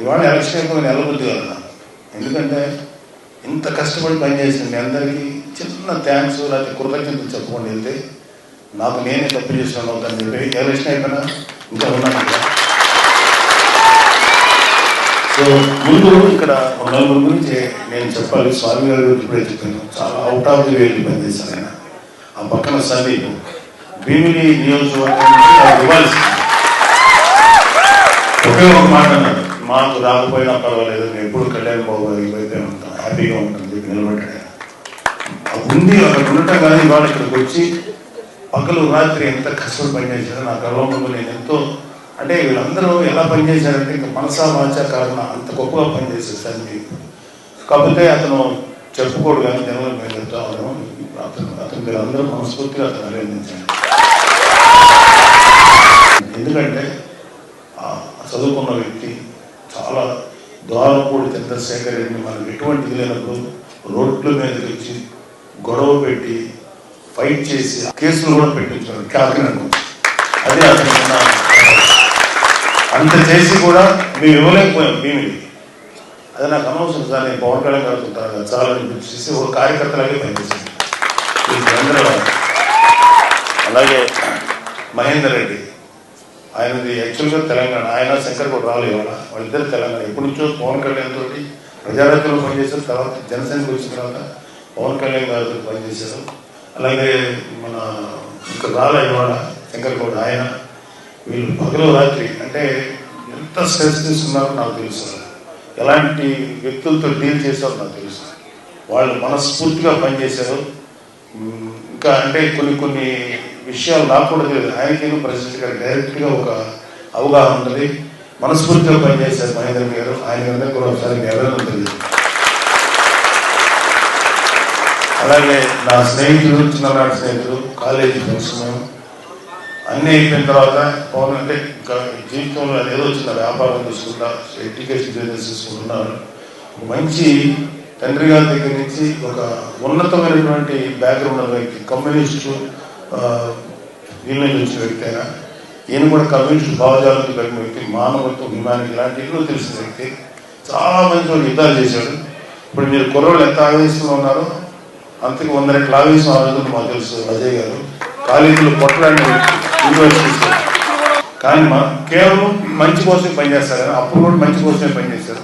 ఇవాళ ఎలక్షన్ అయిపోయి నెల బుద్ధి కదా. ఎందుకంటే ఇంత కష్టపడి పనిచేసిన మీ అందరికీ చిన్న థ్యాంక్స్ లేకపోతే కృతజ్ఞతలు చెప్పుకొని వెళ్తే. నాకు నేనే తప్పు చేసిన అవుతాను చెప్పి ఎలక్షన్ అయిపోయినా ఇంకా ఉన్నాను సో ముందు ఇక్కడ నలుగురు గురించి నేను చెప్పాలి. స్వామి గారి గురించి ఇప్పుడే చెప్పాను. చాలా అవుట్ ఆఫ్ ది వేలు పనిచేశాను ఆయన. ఆ పక్కన సందీప్. భీమిలి నియోజకవర్గం ఇవ్వాల్సింది ఒకే ఒక మాట అన్నాడు మాకు రాకపోయినా పర్వాలేదు నేను ఎప్పుడు కళ్యాణ్ బాబు గారికి ఉంటాను హ్యాపీగా ఉంటాను చెప్పి నిలబడ్డాడు. ఉంది అక్కడ ఉండటం కానీ ఇవాళ ఇక్కడికి వచ్చి పగలు రాత్రి ఎంత కష్టం పనిచేశారో నా కళ్ళ నేను ఎంతో అంటే వీళ్ళందరూ ఎలా పనిచేశారంటే ఇంకా మనసా వాచా కారణ అంత గొప్పగా పనిచేసేసరికి కాకపోతే అతను చెప్పుకోడు కానీ జనంలో మేము చెప్తా ఉన్నాం అతను అతను వీళ్ళందరూ మనస్ఫూర్తిగా అతను అభినందించాను ఎందుకంటే చదువుకున్న వ్యక్తి చాలా ద్వారపూడి చంద్రశేఖర్ రెడ్డి మనకు ఎటువంటి లేనప్పుడు రోడ్ల మీదకి వచ్చి గొడవ పెట్టి ఫైట్ చేసి కేసులు కూడా పెట్టించారు కాకినాడ అదే అతను అంత చేసి కూడా మేము ఇవ్వలేకపోయాం భీమిని అది నాకు అనవసరం సార్ నేను పవన్ కళ్యాణ్ గారు ఉంటాను చాలా చేసి ఒక కార్యకర్తలాగే పనిచేసింది అలాగే మహేందర్ రెడ్డి. ఆయనది యాక్చువల్గా తెలంగాణ ఆయన శంకర్ కూడా రాలేదు ఇవాళ వాళ్ళిద్దరు తెలంగాణ. ఎప్పటి నుంచో పవన్ కళ్యాణ్ తోటి ప్రజారాజ్యంలో పనిచేశారు. తర్వాత జనసేనకు వచ్చిన తర్వాత పవన్ కళ్యాణ్ గారితో పనిచేశారు. అలాగే మన ఇంకా రాలే ఇవాళ శంకర్ గౌడ్ ఆయన వీళ్ళు పగలు రాత్రి అంటే ఎంత స్ట్రెస్ తీసుకున్నారో నాకు తెలుసు. ఎలాంటి వ్యక్తులతో డీల్ చేశారో నాకు తెలుసు. వాళ్ళు మనస్ఫూర్తిగా పనిచేశారు. ఇంకా అంటే కొన్ని కొన్ని విషయాలు నాకు కూడా తెలియదు. ఆయనకేమో ప్రెసిడెంట్ గారు డైరెక్ట్గా ఒక అవగాహన ఉన్నది మనస్ఫూర్తిగా పనిచేశారు మహేంద్ర గారు. ఆయన అందరికీ కూడా ఒకసారి మీ తెలియదు అలాగే నా స్నేహితుడు చిన్ననాటి స్నేహితుడు కాలేజీ ఫ్రెండ్స్ మేము. అన్నీ అయిపోయిన తర్వాత పవన్ అంటే ఇంకా జీవితంలో ఏదో చిన్న వ్యాపారం తీసుకుంటా ఎడ్యుకేషన్ బిజినెస్ తీసుకుంటున్నారు మంచి తండ్రి గారి దగ్గర నుంచి ఒక ఉన్నతమైనటువంటి బ్యాక్గ్రౌండ్ వ్యక్తి కమ్యూనిస్టు వీళ్ళని వీళ్ళ నుంచి వ్యక్తి అయినా ఈయన కూడా కమ్యూనిస్ట్ భావజాలకు కలిగిన వ్యక్తి మానవత్వం హ్యుమానిటీ ఇలాంటి ఎన్నో తెలిసిన వ్యక్తి. చాలా మంది వాళ్ళు యుద్ధాలు చేశాడు. ఇప్పుడు మీరు కుర్రోళ్ళు ఎంత ఆవేశంలో ఉన్నారో అంతకు వంద రెట్ల ఆవేశం ఆవేదన మాకు తెలుసు అజయ్ గారు. కాలేజీలో కొట్టడానికి యూనివర్సిటీస్ కానీ మా కేవలం మంచి కోసమే పనిచేస్తారు కానీ అప్పుడు కూడా మంచి కోసమే పనిచేశారు.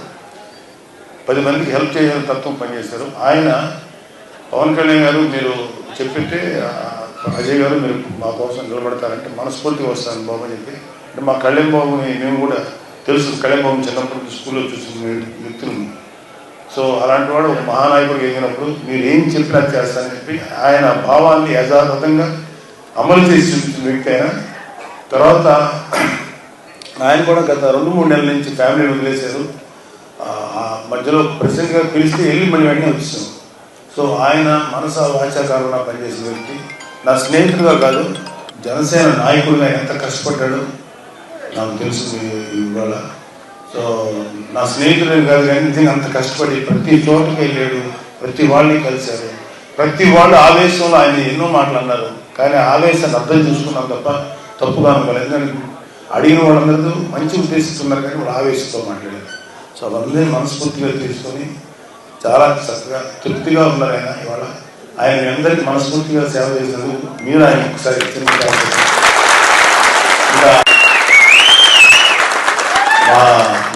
పది మందికి హెల్ప్ చేయాలని తత్వం పనిచేశారు. ఆయన పవన్ కళ్యాణ్ గారు మీరు చెప్పితే అజయ్ గారు మీరు మా కోసం నిలబడతారంటే మనస్ఫూర్తిగా వస్తాను బాబు అని చెప్పి. అంటే మా కళ్యాణ్ బాబుని మేము కూడా తెలుసు కళ్యాణ్ బాబు చిన్నప్పటి నుంచి స్కూల్లో చూసిన వ్యక్తులు. సో అలాంటి వాడు ఒక మహానాయకుడు ఎదిగినప్పుడు మీరు ఏం చెప్పినా చేస్తానని చెప్పి ఆయన భావాన్ని యథాతథంగా అమలు చేసి చూపించిన వ్యక్తి ఆయన. తర్వాత ఆయన కూడా గత రెండు మూడు నెలల నుంచి ఫ్యామిలీ వదిలేశారు. ఆ, మధ్యలో ప్రెసిడెంట్గా పిలిస్తే వెళ్ళి మళ్ళీ వెంటనే వచ్చాం సో ఆయన మనస వాచాకారంగా పనిచేసిన వ్యక్తి. నా స్నేహితుడుగా కాదు జనసేన నాయకుడిగా ఆయన ఎంత కష్టపడ్డాడు. నాకు తెలుసు ఇవాళ. సో నా స్నేహితుడు కాదు కానీ అంత కష్టపడి ప్రతి చోటుకి వెళ్ళాడు ప్రతి వాళ్ళని కలిశాడు. ప్రతి వాళ్ళు ఆవేశంలో ఆయన ఎన్నో మాటలు అన్నారు కానీ ఆవేశాన్ని అర్థం చేసుకున్నాం తప్ప తప్పుగా అనుకోలేదు. ఎందుకంటే అడిగిన వాళ్ళందరూ మంచి ఉద్దేశిస్తున్నారు కానీ వాళ్ళు ఆవేశంతో మాట్లాడారు. సో అవన్నీ మనస్ఫూర్తిగా తీసుకొని చాలా చక్కగా తృప్తిగా ఉన్నారు ఆయన ఇవాళ. ఆయన అందరికీ మనస్ఫూర్తిగా సేవ చేసినందుకు మీరు ఆయన ఒకసారి చిన్న మా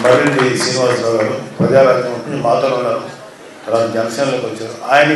మర్రెడ్డి శ్రీనివాసరావు గారు ప్రజారాజ్యం మాతో ఉన్నారు. తర్వాత జనసేనలోకి వచ్చారు. ఆయన